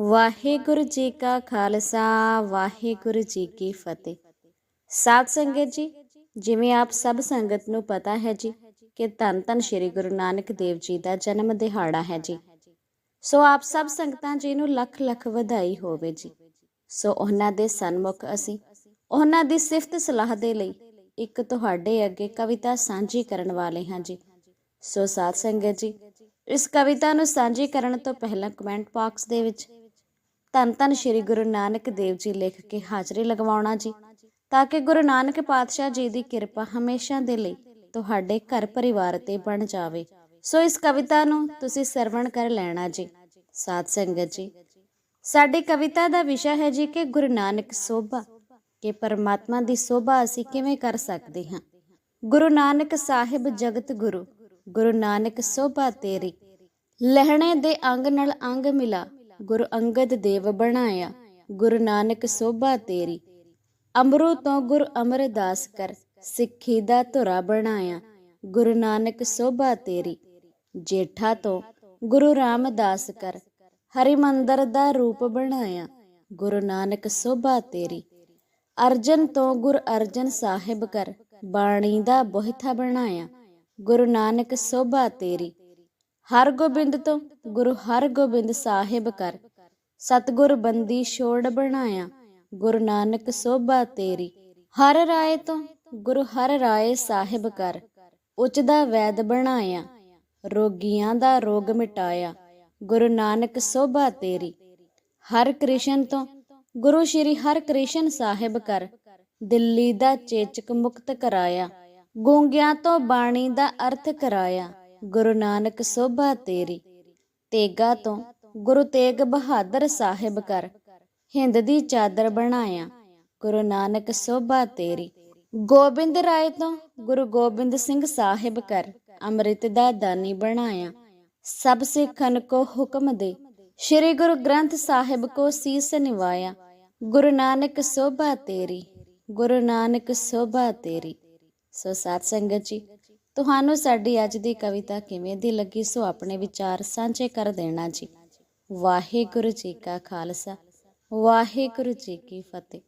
ਵਾਹਿਗੁਰੂ ਜੀ ਕਾ ਖਾਲਸਾ, ਵਾਹਿਗੁਰੂ ਜੀ ਕੀ ਫਤਿਹ। ਸਾਧ ਸੰਗਤ ਜੀ, ਜਿਵੇਂ ਆਪ ਸਭ ਸੰਗਤ ਨੂੰ ਪਤਾ ਹੈ ਜੀ, ਕਿ ਧੰਨ ਧੰਨ ਸ੍ਰੀ ਗੁਰੂ ਨਾਨਕ ਦੇਵ ਜੀ ਦਾ ਜਨਮ ਦਿਹਾੜਾ ਹੈ ਜੀ। ਸੋ ਆਪ ਸਭ ਸੰਗਤਾਂ ਜੀ ਨੂੰ ਲੱਖ ਲੱਖ ਵਧਾਈ ਹੋਵੇ ਜੀ। ਸੋ ਉਹਨਾਂ ਦੇ ਸਨਮੁਖ ਅਸੀਂ, ਉਹਨਾਂ ਦੀ ਸਿਫਤ ਸਲਾਹ ਦੇ ਲਈ ਇੱਕ ਤੁਹਾਡੇ ਅੱਗੇ ਕਵਿਤਾ ਸਾਂਝੀ ਕਰਨ ਵਾਲੇ ਹਾਂ ਜੀ। ਸੋ ਸਾਧ ਸੰਗਤ ਜੀ, ਇਸ ਕਵਿਤਾ ਨੂੰ ਸਾਂਝੀ ਕਰਨ ਤੋਂ ਪਹਿਲਾਂ ਕਮੈਂਟ ਬਾਕਸ ਦੇ ਵਿੱਚ ਧੰਨ ਧੰਨ ਸ੍ਰੀ ਗੁਰੂ ਨਾਨਕ ਦੇਵ ਜੀ ਲਿਖ ਕੇ ਹਾਜ਼ਰੀ ਲਗਵਾਉਣਾ ਜੀ, ਤਾਂ ਕਿ ਗੁਰੂ ਨਾਨਕ ਪਾਤਸ਼ਾਹ ਜੀ ਦੀ ਕਿਰਪਾ ਹਮੇਸ਼ਾ ਦੇ ਲਈ ਤੁਹਾਡੇ ਘਰ ਪਰਿਵਾਰ ਤੇ ਬਣ ਜਾਵੇ। ਸੋ ਇਸ ਕਵਿਤਾ ਨੂੰ ਤੁਸੀਂ ਸਰਵਣ ਕਰ ਲੈਣਾ ਜੀ, ਸਾਧ ਸੰਗਤ ਜੀ। ਸਾਡੀ ਕਵਿਤਾ ਦਾ ਵਿਸ਼ਾ ਹੈ ਜੀ ਕਿ ਗੁਰੂ ਨਾਨਕ ਸੋਭਾ, ਕਿ ਪਰਮਾਤਮਾ ਦੀ ਸੋਭਾ ਅਸੀਂ ਕਿਵੇਂ ਕਰ ਸਕਦੇ ਹਾਂ। ਗੁਰੂ ਨਾਨਕ ਸਾਹਿਬ ਜਗਤ ਗੁਰੂ ਗੁਰੂ ਨਾਨਕ ਸੋਭਾ ਤੇਰੀ, ਲਹਿਣੇ ਦੇ ਅੰਗ ਨਾਲ ਅੰਗ ਮਿਲਾ ਗੁਰ ਅੰਗਦ ਦੇਵ ਬਣਾਇਆ, ਗੁਰੂ ਨਾਨਕ ਸੋਭਾ ਤੇਰੀ। ਅਮਰੂ ਤੋਂ ਗੁਰ ਅਮਰਦਾਸ ਕਰ, ਸਿੱਖੀ ਦਾ ਧੁਰਾ ਬਣਾਇਆ, ਗੁਰੂ ਨਾਨਕ ਸੋਭਾ ਤੇਰੀ। ਜੇਠਾ ਤੋਂ ਗੁਰੂ ਰਾਮਦਾਸ ਕਰ ਹਰੀ ਮੰਦਰ ਦਾ ਰੂਪ ਬਣਾਇਆ, ਗੁਰੂ ਨਾਨਕ ਸੋਭਾ ਤੇਰੀ। ਅਰਜਨ ਤੋਂ ਗੁਰ ਅਰਜਨ ਸਾਹਿਬ ਕਰ, ਬਾਣੀ ਦਾ ਬੋਹਿਥਾ ਬਣਾਇਆ, ਗੁਰੂ ਨਾਨਕ ਸੋਭਾ ਤੇਰੀ। ਹਰ ਗੋਬਿੰਦ ਤੋਂ ਗੁਰੂ ਹਰ ਗੋਬਿੰਦ ਸਾਹਿਬ ਕਰ। ਸਤਗੁਰ ਬੰਦੀ ਛੋੜ ਬਣਾਇਆ, ਗੁਰੂ ਨਾਨਕ ਸੋਭਾ ਤੇਰੀ। ਹਰ ਰਾਏ ਤੋਂ ਗੁਰੂ ਹਰ ਰਾਏ ਸਾਹਿਬ ਕਰ। ਉੱਚ ਦਾ ਵੈਦ ਬਣਾਇਆ, ਰੋਗੀਆਂ ਦਾ ਰੋਗ ਮਿਟਾਇਆ, ਗੁਰੂ ਨਾਨਕ ਸੋਭਾ ਤੇਰੀ। ਹਰ ਕ੍ਰਿਸ਼ਨ ਤੋਂ ਗੁਰੂ ਸ਼੍ਰੀ ਹਰ ਕ੍ਰਿਸ਼ਨ ਸਾਹਿਬ ਕਰ। ਦਿੱਲੀ ਦਾ ਚੇਚਕ ਮੁਕਤ ਕਰਾਇਆ, ਗੂੰਗਿਆਂ ਤੋਂ ਬਾਣੀ ਦਾ ਅਰਥ ਕਰਾਇਆ ਗੁਰੂ ਨਾਨਕ ਸੋਭਾ ਤੇਰੀ, ਤੇਗਾ ਤੋਂ ਗੁਰੂ ਤੇਗ ਬਹਾਦਰ ਸਾਹਿਬ ਕਰ, ਹਿੰਦ ਦੀ ਚਾਦਰ ਬਣਾਇਆ, ਗੁਰੂ ਨਾਨਕ ਸੋਭਾ ਤੇਰੀ। ਗੋਬਿੰਦ ਰਾਏ ਤੋਂ ਗੁਰੂ ਗੋਬਿੰਦ ਸਿੰਘ ਸਾਹਿਬ ਕਰ, ਅੰਮ੍ਰਿਤ ਦਾ ਦਾਨੀ ਬਣਾਇਆ। ਸਭ ਸਿੱਖਨ ਕੋ ਹੁਕਮ ਦੇ, ਸ੍ਰੀ ਗੁਰੂ ਗ੍ਰੰਥ ਸਾਹਿਬ ਕੋ ਸੀਸ ਨਿਵਾਇਆ। ਗੁਰੂ ਨਾਨਕ ਸੋਭਾ ਤੇਰੀ, ਗੁਰੂ ਨਾਨਕ ਸੋਭਾ ਤੇਰੀ। ਸੋ ਸਾਧ ਸੰਗਤ ਜੀ ਤੁਹਾਨੂੰ ਸਾਡੀ ਅੱਜ ਦੀ ਕਵਿਤਾ ਕਿਵੇਂ ਦੀ ਲੱਗੀ ਸੋ ਆਪਣੇ ਵਿਚਾਰ ਸਾਂਝੇ ਕਰ ਦੇਣਾ ਜੀ। ਵਾਹਿਗੁਰੂ ਜੀ ਕਾ ਖਾਲਸਾ, ਵਾਹਿਗੁਰੂ ਜੀ ਕੀ ਫਤਿਹ।